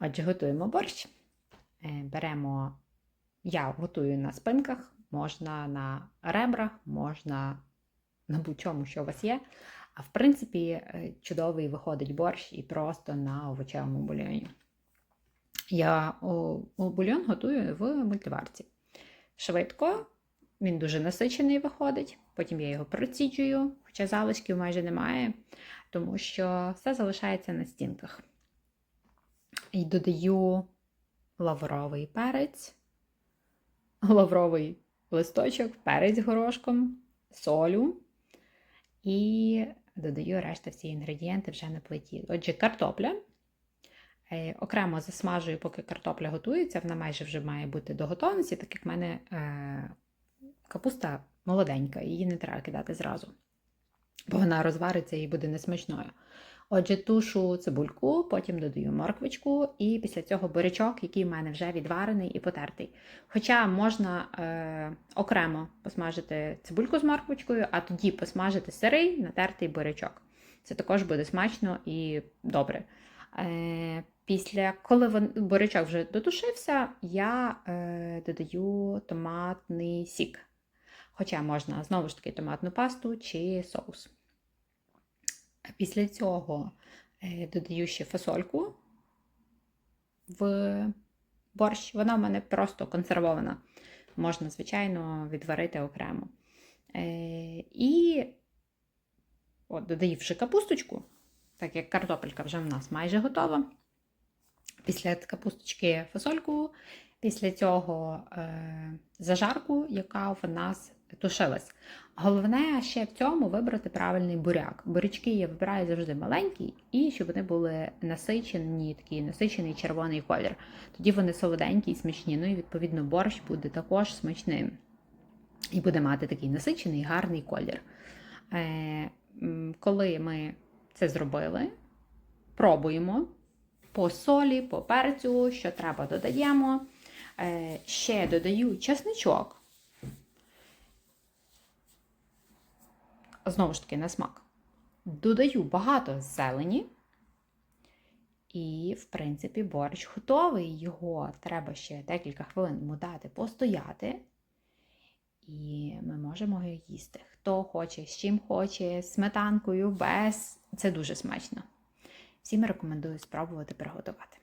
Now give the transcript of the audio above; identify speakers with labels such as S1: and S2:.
S1: Отже, готуємо борщ. Е, Беремо, я готую на спинках, можна на ребрах, можна на будь-чому, що у вас є. А в принципі, е, чудовий виходить борщ і просто на овочевому бульйоні. Я бульйон готую в мультиварці. Швидко, він дуже насичений виходить. Потім я його проціджую, хоча залишків майже немає, тому що все залишається на стінках. І додаю лавровий перець, лавровий листочок, перець горошком, солю і додаю решта всі інгредієнти вже на плиті. Отже, картопля. Е, Окремо засмажую, поки картопля готується, вона майже вже має бути до готовності, так як в мене е, капуста молоденька, її не треба кидати зразу, бо вона розвариться і буде несмачною. Отже, тушу цибульку, потім додаю морквочку і після цього бурячок, який в мене вже відварений і потертий. Хоча можна е, окремо посмажити цибульку з морквочкою, а тоді посмажити сирий натертий бурячок. Це також буде смачно і добре. Е, Після, коли бурячок вже дотушився, я е, додаю томатний сік. Хоча можна знову ж таки томатну пасту чи соус. Після цього е, додаю ще фасольку в борщ. Вона в мене просто консервована. Можна, звичайно, відварити окремо. Е, І от, додаю вже капусточку, так як картопелька вже в нас майже готова. Після капусточки фасольку, після цього е, зажарку, яка в нас тушилась. Головне ще в цьому вибрати правильний буряк. Бурячки я вибираю завжди маленькі, і щоб вони були насичені, такий насичений червоний колір. Тоді вони солоденькі і смачні. Ну і відповідно борщ буде також смачним. І буде мати такий насичений гарний колір. Е, коли ми це зробили, пробуємо по солі, по перцю, що треба, додаємо. Е, ще додаю чесничок. Знову ж таки, на смак. Додаю багато зелені. І, в принципі, борщ готовий. Його треба ще декілька хвилин йому дати постояти. І ми можемо його їсти. Хто хоче, з чим хоче, сметанкою, без. Це дуже смачно. Всім рекомендую спробувати приготувати.